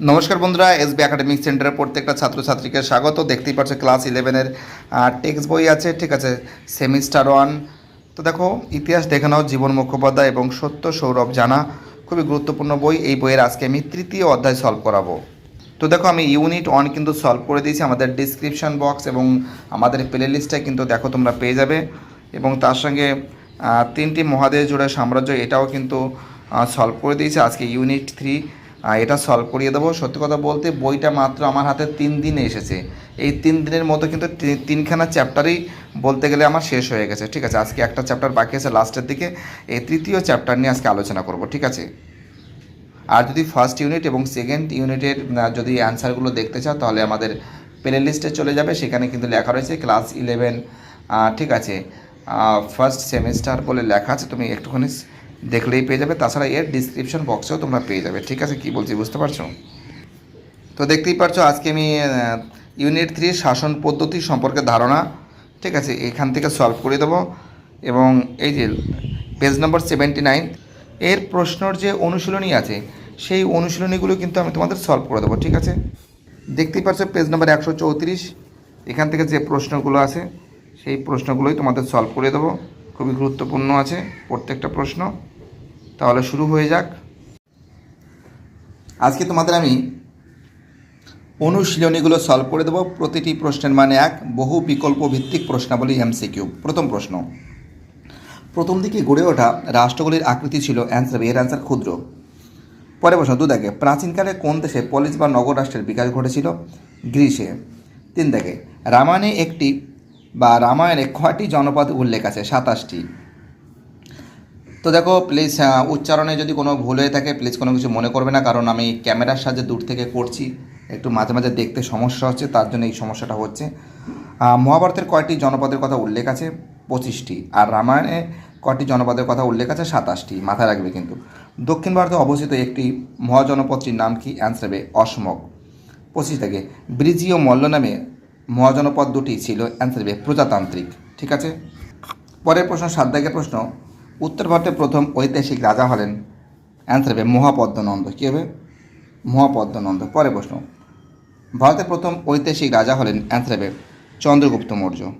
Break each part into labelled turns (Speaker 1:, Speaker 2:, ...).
Speaker 1: নমস্কার বন্ধুরা, SB academic সেন্টারের প্রত্যেকটা ছাত্রছাত্রীকে স্বাগত। দেখতেই পাচ্ছ ক্লাস ইলেভেনের টেক্সট বই আছে, ঠিক আছে? সেমিস্টার ওয়ান তো দেখো, ইতিহাস দেখে নাও, জীবন মুখোপাধ্যায় এবং সত্য সৌরভ জানা। খুবই গুরুত্বপূর্ণ বই। এই বইয়ের আজকে আমি তৃতীয় অধ্যায় সলভ করাবো। তো দেখো, আমি ইউনিট ওয়ান কিন্তু সলভ করে দিয়েছি আমাদের ডিসক্রিপশন বক্স এবং আমাদের প্লে লিস্টে কিন্তু দেখো তোমরা পেয়ে যাবে। এবং তার সঙ্গে তিনটি মহাদেশ জুড়ে সাম্রাজ্য এটাও কিন্তু সলভ করে দিয়েছি। আজকে ইউনিট থ্রি এটা সলভ করিয়ে দেবো। সত্যি কথা বলতে, বইটা মাত্র আমার হাতে তিন দিনে এসেছে। এই তিন দিনের মতো কিন্তু তিনখানা চ্যাপ্টারই বলতে গেলে আমার শেষ হয়ে গেছে। ঠিক আছে, আজকে একটা চ্যাপ্টার বাকি আছে লাস্টের দিকে। এই তৃতীয় চ্যাপ্টার নিয়ে আজকে আলোচনা করব, ঠিক আছে? আর যদি ফার্স্ট ইউনিট এবং সেকেন্ড ইউনিটের যদি অ্যান্সারগুলো দেখতে চাও, তাহলে আমাদের প্লে লিস্টে চলে যাবে। সেখানে কিন্তু লেখা রয়েছে ক্লাস ইলেভেন ঠিক আছে। ফার্স্ট সেমিস্টার বলে লেখা আছে, তুমি একটুখানি দেখলেই পেয়ে যাবে। তাছাড়া এর ডিসক্রিপশন বক্সেও তোমরা পেয়ে যাবে। ঠিক আছে, কি বলছি, বুঝতে পারছ? তো দেখতেই পারছ, আজকে আমি ইউনিট থ্রি শাসন পদ্ধতি সম্পর্কে ধারণা, ঠিক আছে, এখান থেকে সলভ করে দেবো। এবং এই যে পেজ নম্বর সেভেন্টি নাইন এর প্রশ্নর যে অনুশীলনী আছে, সেই অনুশীলনীগুলো কিন্তু আমি তোমাদের সলভ করে দেবো, ঠিক আছে? দেখতেই পারছ পেজ নম্বর একশো চৌত্রিশ, এখান থেকে যে প্রশ্নগুলো আছে, সেই প্রশ্নগুলোই তোমাদের সলভ করে দেবো। খুবই গুরুত্বপূর্ণ আছে প্রত্যেকটা প্রশ্ন। তাহলে শুরু হয়ে যাক। আজকে তোমাদের আমি অনুশীলনীগুলো সলভ করে দেবো। প্রতিটি প্রশ্নের মানে এক, বহু বিকল্প ভিত্তিক প্রশ্নাবলী এমসিকিউ প্রথম প্রশ্ন, প্রথম দিকে গড়ে ওঠা রাষ্ট্রগুলির আকৃতি ছিল অ্যান্সার এর অ্যান্সার ক্ষুদ্র। পরে প্রশ্ন, দু দেখে, প্রাচীনকালে কোন দেশে পলিস বা নগর রাষ্ট্রের বিকাশ ঘটেছিল? গ্রীসে তিন দেখে রামায়ণে একটি বা রামায়ণে কয়টি জনপদ উল্লেখ আছে? সাতাশটি। তো দেখো প্লিজ উচ্চারণে যদি কোনো ভুল হয়ে থাকে প্লিজ কোনো কিছু মনে করবে না, কারণ আমি ক্যামেরার সাহায্যে দূর থেকে করছি। একটু মাঝে মাঝে দেখতে সমস্যা হচ্ছে, তার জন্য এই সমস্যাটা হচ্ছে। মহাভারতের কয়টি জনপদের কথা উল্লেখ আছে? পঁচিশটি। আর রামায়ণে কয়টি জনপদের কথা উল্লেখ আছে? সাতাশটি। মাথায় রাখবে কিন্তু। দক্ষিণ ভারতে অবস্থিত একটি মহাজনপদটির নাম কি? অ্যান্সার হবে অসমক পঁচিশ থেকে। ব্রিজি ও মল্ল নামে মহাজনপদ দুটি ছিল অ্যান্সার হবে প্রজাতান্ত্রিক। ঠিক আছে? পরের প্রশ্ন সাত দাগের প্রশ্ন, উত্তর ভারতের প্রথম ঐতিহাসিক রাজা হলেন অ্যান্সার হবে মহাপদ্মনন্দ। কী হবে? মহাপদ্মনন্দ। পরের প্রশ্ন, ভারতের প্রথম ঐতিহাসিক রাজা হলেন অ্যান্সার হবে চন্দ্রগুপ্ত মৌর্য।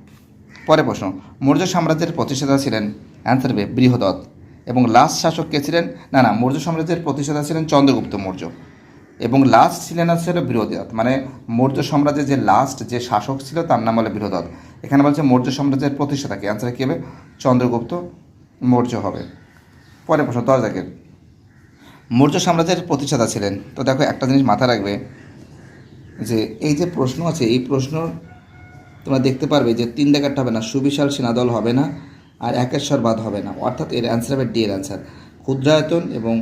Speaker 1: পরের প্রশ্ন, মৌর্য সাম্রাজ্যের প্রতিষ্ঠাতা ছিলেন অ্যান্সার হবে বৃহদত্ত। এবং লাস্ট শাসক কে ছিলেন? না না, মৌর্য সাম্রাজ্যের প্রতিষ্ঠাতা ছিলেন চন্দ্রগুপ্ত মৌর্য। এবং লাস্ট ছিলেন হচ্ছে হলো মানে মৌর্য সাম্রাজ্যের যে লাস্ট যে শাসক ছিল তার নাম হলো বৃহদত্ত এখানে বলছে মৌর্য সাম্রাজ্যের প্রতিষ্ঠাতা কি? অ্যান্সার কী হবে? চন্দ্রগুপ্ত মৌর্য হবে। পরে প্রশ্ন দশ দেখেন। মৌর্য সাম্রাজ্যের প্রতিষ্ঠাতা ছিলেন। তো দেখো একটা জিনিস মাথায় রাখবে যে এই যে প্রশ্ন আছে, এই প্রশ্ন তোমরা দেখতে পারবে যে তিন দেখারটা হবে না, সুবিশাল সেনাদল হবে না আর একেশ্বর বাদ হবে না। অর্থাৎ এর অ্যান্সার হবে ডি এর অ্যান্সার ক্ষুদ্রায়তন এবং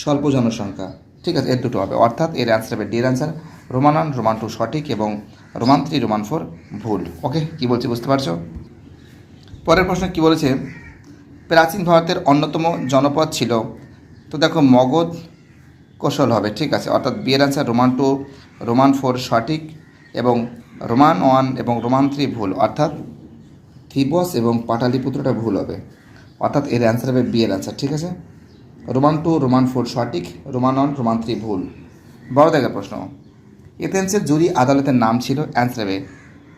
Speaker 1: স্বল্প জনসংখ্যা। ঠিক আছে, এর দুটো হবে। অর্থাৎ এর অ্যান্সার হবে ডি এর answer roman one roman two সঠিক এবং রোমান থ্রি রোমান ফোর ভুল। ওকে কী বলছি বুঝতে পারছ? পরের প্রশ্ন কি বলেছে? প্রাচীন ভারতের অন্যতম জনপদ ছিল। তো দেখো, মগধ কৌশল হবে, ঠিক আছে। অর্থাৎ বিয়ের answer roman two roman four সঠিক এবং রোমান ওয়ান এবং রোমান থ্রি ভুল। অর্থাৎ থিবস এবং পাটালিপুত্রটা ভুল হবে। অর্থাৎ এর অ্যান্সার হবে বিয়ের অ্যান্সার ঠিক আছে? রোমান টু রোমান ফোর সঠিক রোমান ওয়ান রোমান থ্রি ভুল। বড় দেখার প্রশ্ন। এথেন্সের জুরি আদালতের নাম ছিল অ্যান্সার হবে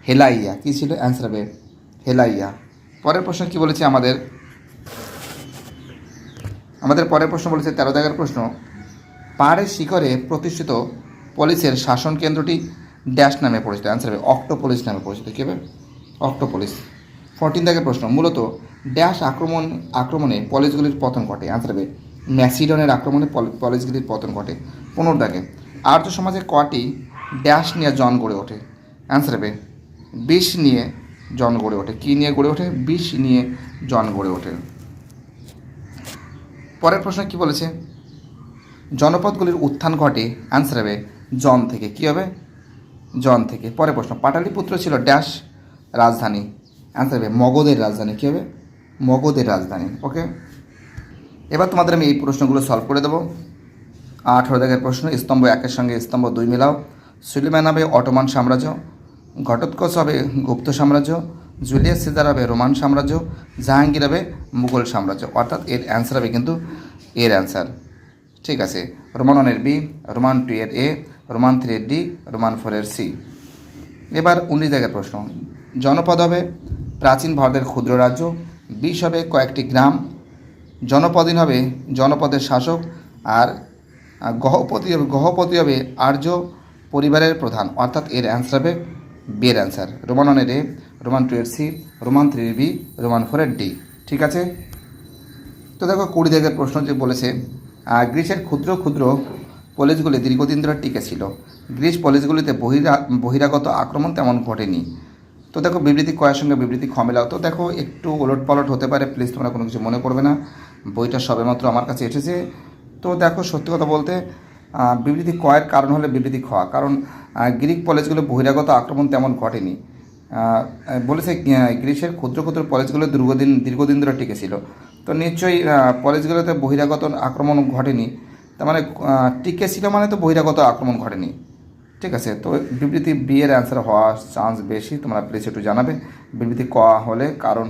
Speaker 1: হেলাইয়া, কী ছিল অ্যান্সার হবে হেলাইয়া। পরের প্রশ্ন কি বলেছে আমাদের? আমাদের পরের প্রশ্ন বলেছে তেরো দাগের প্রশ্ন। পাহাড়ের শিখরে প্রতিষ্ঠিত পলিসের শাসন কেন্দ্রটি ড্যাশ নামে পরিচিত অ্যান্সার হবে অক্টোপলিস নামে পরিচিত, কী হবে? অক্টোপলিস। ফোরটিন দাগের প্রশ্ন। মূলত ড্যাশ আক্রমণ, আক্রমণে পলিসগুলির পতন ঘটে অ্যান্সার হবে ম্যাসিডনের আক্রমণে পল- পলিসগুলির পতন ঘটে পনেরো দাগে আর্য সমাজে কটি ড্যাশ নিয়ে জন গড়ে ওঠে। অ্যান্সার হবে, বিষ নিয়ে জন গড়ে ওঠে। কী নিয়ে গড়ে ওঠে? বিষ নিয়ে জন গড়ে ওঠে। পরের প্রশ্ন কি বলেছে? জনপদগুলির উত্থান ঘটে। অ্যান্সার হবে, জন থেকে। কী হবে? জন থেকে। পরের প্রশ্ন, পাটালিপুত্র ছিল ড্যাশ রাজধানী। অ্যান্সার হবে, মগধের রাজধানী। কী হবে? মগধের রাজধানী। ওকে এবার তোমাদের আমি এই প্রশ্নগুলো সলভ করে দেবো। আঠারো দাগের প্রশ্ন, স্তম্ভ একের সঙ্গে স্তম্ভ দুই মিলাও। সুলিমান হবে অটোমান সাম্রাজ্য, ঘটোৎকচ হবে গুপ্ত সাম্রাজ্য, জুলিয়াস সিজার হবে রোমান সাম্রাজ্য, জাহাঙ্গীর হবে মুঘল সাম্রাজ্য। অর্থাৎ এর অ্যান্সার হবে কিন্তু এর অ্যান্সার ঠিক আছে, রোমান ওয়ানের বি রোমান টু এর এ রোমান থ্রি এর ডি রোমান ফোরের সি এবার উনিশ জায়গার প্রশ্ন, জনপদ হবে প্রাচীন ভারতের ক্ষুদ্র রাজ্য বিশ হবে কয়েকটি গ্রাম জনপদীন হবে জনপদের শাসক আর গহপতি হবে গহপতি হবে আর্য পরিবারের প্রধান। অর্থাৎ এর অ্যান্সার হবে বি এর অ্যান্সার রোমান ওয়ানের এ রোমান টু এর C roman three B roman ফোরের ডি। ঠিক আছে? তো দেখো কুড়ি জায়গার প্রশ্ন যে বলেছে আহ, গ্রিসের ক্ষুদ্র ক্ষুদ্র পলিসগুলি দীর্ঘদিন ধরে টিকে ছিল। গ্রিস পলিসগুলিতে বহিরা বহিরাগত আক্রমণ তেমন ঘটেনি। তো দেখো বিবৃতি কয়ের সঙ্গে বিবৃতি খ মেলাও তো দেখো একটু ওলট পালট হতে পারে প্লিজ তোমরা কোনো কিছু মনে করবে না। বইটা সবেমাত্র আমার কাছে এসেছে। তো দেখো সত্যি কথা বলতে বিবৃতি কয়ের কারণ হলে বিবৃতি খ কারণ গ্রিক পলিসগুলো বহিরাগত আক্রমণ তেমন ঘটেনি। বলেছে গ্রিসের ক্ষুদ্র ক্ষুদ্র পলিসগুলো দীর্ঘদিন দীর্ঘদিন ধরে টিকেছিল তো নিশ্চয়ই আহ, পলিসগুলোতে বহিরাগত আক্রমণ ঘটেনি। তার মানে আহ, টিকে ছিল মানে তো বহিরাগত আক্রমণ ঘটেনি। ঠিক আছে, তো বিবৃতি বি এর অ্যান্সার হওয়ার চান্স বেশি, তোমরা প্লিজ একটু জানাবে। বিবৃতি ক হলে কারণ,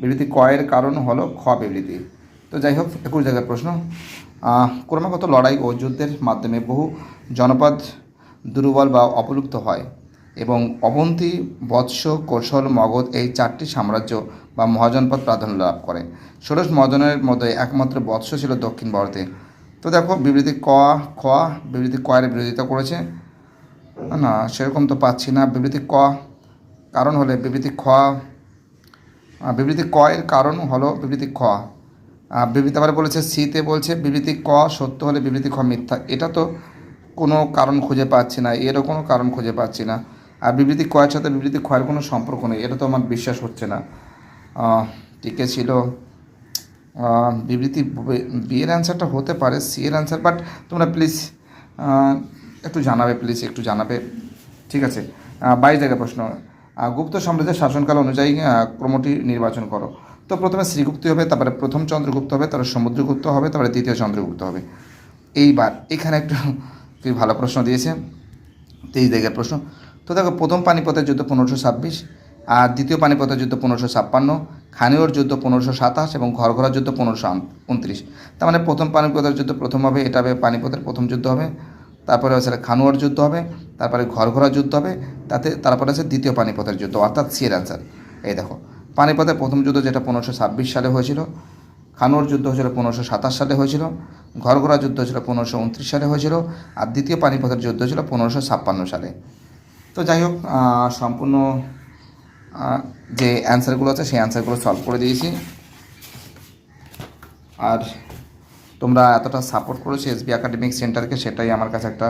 Speaker 1: বিবৃতি ক এর কারণ হলো খ বিবৃতি। তো যাই হোক, একুশ জায়গার প্রশ্ন। ক্রমাগত লড়াই ও যুদ্ধের মাধ্যমে বহু জনপদ দুর্বল বা অপলুপ্ত হয় এবং অবন্তি, বৎস, কৌশল, মগধ এই চারটি সাম্রাজ্য বা মহাজনপদ প্রাধান্য লাভ করে। ষোড়শ মহাজনের মধ্যে একমাত্র বৎস ছিল দক্ষিণ ভারতে। তো দেখো, বিবৃতি ক, খ, বিবৃতি কয়ের বিরোধিতা করেছে। না, সেরকম তো পাচ্ছি না। বিবৃতি ক কারণ হলে বিবৃতি খ। বিবৃতি ক এর কারণ হলো বিবৃতি খ। বিবৃতি আবার বলেছে সিতে বলছে বিবৃতি ক সত্য হলে বিবৃতি খ মিথ্যা। এটা তো কোনো কারণ খুঁজে পাচ্ছি না, এরও কোনো কারণ খুঁজে পাচ্ছি না। আর বিবৃতি ক এর সাথে বিবৃতি এর কোনো সম্পর্ক নেই, এটা তো আমার বিশ্বাস হচ্ছে না। টিকে ছিল। বিবৃতি বি এর অ্যান্সারটা হতে পারে, সি এর অ্যান্সার বাট তোমরা প্লিজ একটু জানাবে প্লিজ একটু জানাবে। ঠিক আছে। বাইশ জায়গায় প্রশ্ন। গুপ্ত সাম্রাজ্যের শাসনকাল অনুযায়ী ক্রমটি নির্বাচন করো। তো প্রথমে শ্রীগুপ্ত হবে, তারপরে প্রথম চন্দ্রগুপ্ত হবে, তারপরে সমুদ্রগুপ্ত হবে, তারপরে দ্বিতীয় চন্দ্রগুপ্ত হবে। এইবার এখানে একটু খুবই ভালো প্রশ্ন দিয়েছে। তেইশ জায়গার প্রশ্ন। তো দেখো, প্রথম পানিপথের যুদ্ধ পনেরোশো ছাব্বিশ, আর দ্বিতীয় পানিপথের যুদ্ধ পনেরোশো ছাপ্পান্ন, খানিওর যুদ্ধ পনেরোশো সাতাশ এবং ঘরঘরা যুদ্ধ পনেরোশো উনত্রিশ। তার মানে প্রথম পানিপথের যুদ্ধ প্রথম হবে, এটা হবে পানিপথের প্রথম যুদ্ধ হবে। তারপরে হচ্ছে খানুয়ার যুদ্ধ হবে, তারপরে ঘরঘরা যুদ্ধ হবে, তাতে তারপরে আছে দ্বিতীয় পানিপথের যুদ্ধ, অর্থাৎ সিয়ের অ্যান্সার এই দেখো, পানিপথের প্রথম যুদ্ধ যেটা পনেরোশো ছাব্বিশ সালে হয়েছিল, খানুয়ার যুদ্ধ হয়েছিল পনেরোশো সাতাশ সালে হয়েছিল ঘরঘরা যুদ্ধ হয়েছিল পনেরোশো উনত্রিশ সালে হয়েছিল, আর দ্বিতীয় পানিপথের যুদ্ধ ছিল পনেরোশো ছাপ্পান্ন সালে। তো যাই হোক সম্পূর্ণ যে অ্যান্সারগুলো আছে সেই অ্যান্সারগুলো সলভ করে দিয়েছি। আর তোমরা এতটা সাপোর্ট করেছ এসবি একাডেমিক সেন্টারকে সেটাই আমার কাছে একটা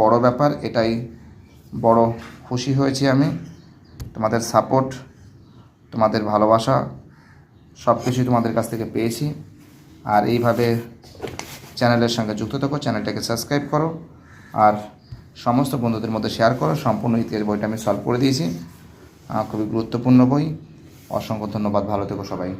Speaker 1: বড় ব্যাপার। এটাই বড় খুশি হয়েছি আমি। তোমাদের সাপোর্ট তোমাদের ভালোবাসা সব কিছুই তোমাদের কাছ থেকে পেয়েছি। আর এইভাবে চ্যানেলের সঙ্গে যুক্ত থাকো, চ্যানেলটাকে সাবস্ক্রাইব করো। আর সমস্ত বন্ধুদের মধ্যে শেয়ার করো। সম্পূর্ণ ইতিহাস বইটা আমি সলভ করে দিয়েছি। খুবই গুরুত্বপূর্ণ বই। অসংখ্য ধন্যবাদ। ভালো থেকো সবাই।